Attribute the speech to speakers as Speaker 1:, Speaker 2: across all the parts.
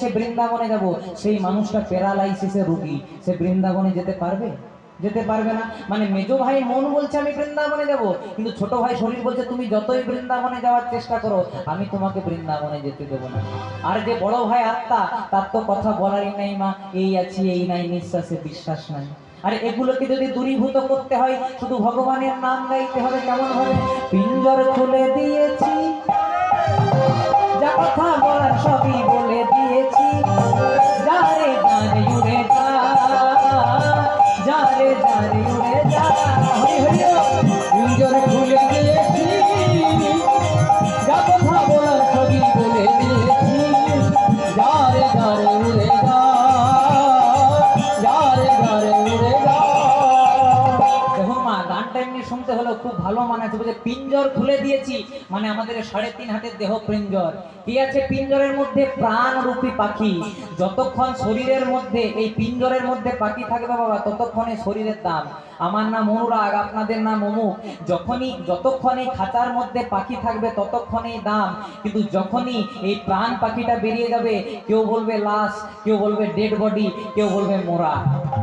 Speaker 1: সে বৃন্দাবনে যাব, সেই মানুষটা প্যারালাইসিসের রুগী। সে বৃন্দাবনে যেতে পারবে? যেতে পারবে না। মানে মেজো ভাই মন বলছে, আমি বৃন্দাবনে যাব। কিন্তু ছোট ভাই শরীর বলছে, তুমি যতই বৃন্দাবনে যাওয়ার চেষ্টা করো, আমি তোমাকে বৃন্দাবনে যেতে দেবো না। আর যে বড় ভাই আত্মা, তার তো কথা বলারই নাই, মা। এই আছি, এই নাই, নিঃশ্বাসে বিশ্বাস নাই। আর এগুলোকে যদি দূরীভূত করতে হয়, শুধু ভগবানের নাম গাইতে হবে, কেমন হবে? পিঞ্জর খুলে দিয়েছি। যা কথা বলার সবই বলে দিয়েছি। গানটা এমনি শুনতে হলো, খুব ভালো মানাচ্ছে বলছে, পিঞ্জর খুলে দিয়েছি। মানে আমাদের সাড়ে তিন হাতের দেহ পিঞ্জর। কি আছে পিঞ্জরের মধ্যে? প্রাণ রূপী পাখি। যতক্ষণ শরীরের মধ্যে, এই পিঞ্জরের মধ্যে পাখি থাকবে বাবা, ততক্ষণে শরীরের দাম। আমার নাম অনুরাগ, আপনাদের নাম অমুক যখনই, যতক্ষণে খাঁচার মধ্যে পাখি থাকবে ততক্ষণেই দাম। কিন্তু যখনই এই প্রাণ পাখিটা বেরিয়ে যাবে, কেউ বলবে লাশ, কেউ বলবে ডেড বডি কেউ বলবে মোরা।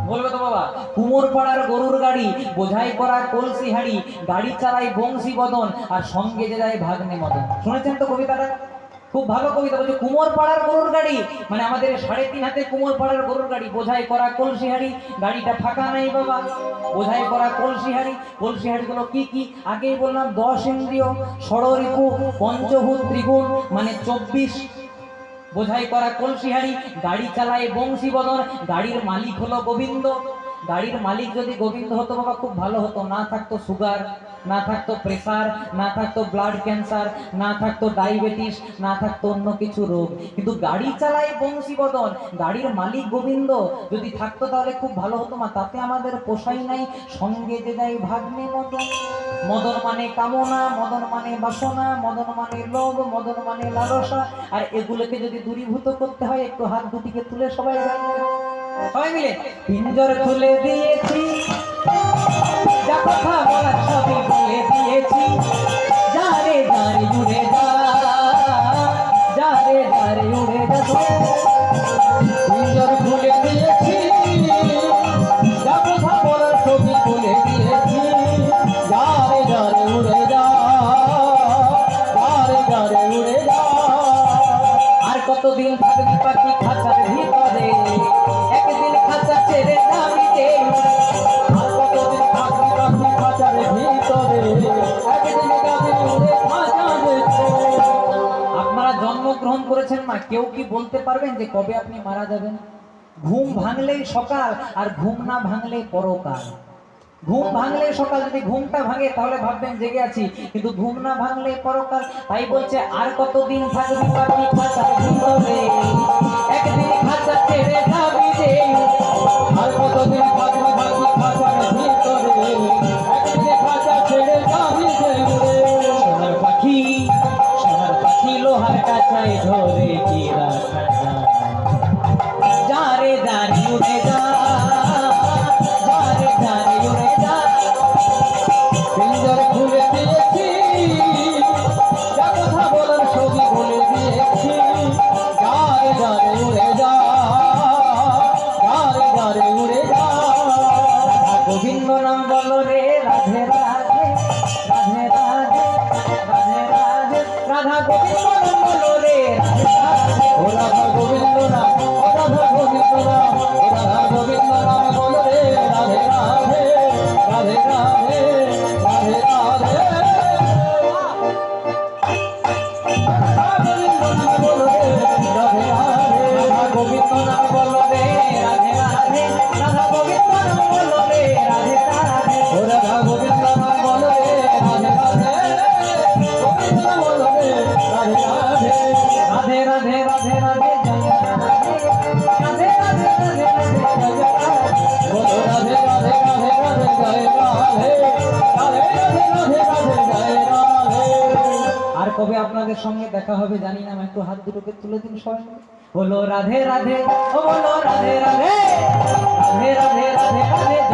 Speaker 1: বলবে তো বাবা কুমোর পাড়ার গরুর গাড়ি, বোঝাই করা কলসি হাড়ি গাড়ি চালায় বংশী বদন আর সঙ্গে যে যায় ভাগ্নে মদন। শুনেছেন তো কবিতাটা? খুব ভালো কবিতা বলছে কুমোর পাড়ার গরুর গাড়ি। মানে আমাদের সাড়ে তিন হাতে কুমোর পাড়ার গরুর গাড়ি। বোঝাই করা কলসি হাড়ি গাড়িটা ফাঁকা নাই বাবা। বোঝাই করা কলসি হাড়ি কলসি হাড়িগুলো কি কি? আগেই বললাম, দশ ইন্দ্রিয়, ষড়রিপু, পঞ্চভূত ত্রিগুণ মানে চব্বিশ। বোঝাই করা কলসিহারি গাড়ি চালায় বংশীবদন, গাড়ির মালিক হলো গোবিন্দ। গাড়ির মালিক যদি গোবিন্দ হতো বাবা, খুব ভালো হতো, না থাকতো সুগার। না থাকতো প্রেসার না থাকতো ব্লাড ক্যান্সার না থাকতো ডায়াবেটিস না থাকতো অন্য কিছু রোগ। কিন্তু গাড়ি চালায় বংশীবদন, গাড়ির মালিক গোবিন্দ। যদি থাকতো তাহলে খুব ভালো হতো মা, তাতে আমাদের পোষাই নাই। সঙ্গে যে যাই ভাগ্নে মদন। মদন মানে কামনা, মদন মানে বাসনা, মদন মানে লোভ, মদন মানে লালসা। আর এগুলোকে যদি দূরীভূত করতে হয়, একটু হাত দুটিকে তুলে সবাই সবাই মিলে। পিঞ্জর খুলে দিয়েছি। যা কথা বলে খাঁচা আপনারা জন্মগ্রহণ করেছেন কেউ কি বলতে পারবেন যে কবে আপনি মারা যাবেন? ঘুম ভাঙলেই সকাল আর ঘুম না ভাঙলে পরকাল। ঘুম ভাঙলে সকাল, যদি ঘুমটা ভাঙে তাহলে ভাববেন জেগে আছি, কিন্তু ঘুম না ভাঙলে পরকাল। তাই বলছে, আর কতদিন থাকবি পাখি খাঁচার রাধে আর কবে আপনাদের সঙ্গে দেখা হবে জানি না একটু হাত দুটোকে তুলে দিন মিলে। বলো রাধে রাধে ও রাধে রাধে রাধে রাধে রাধে রাধে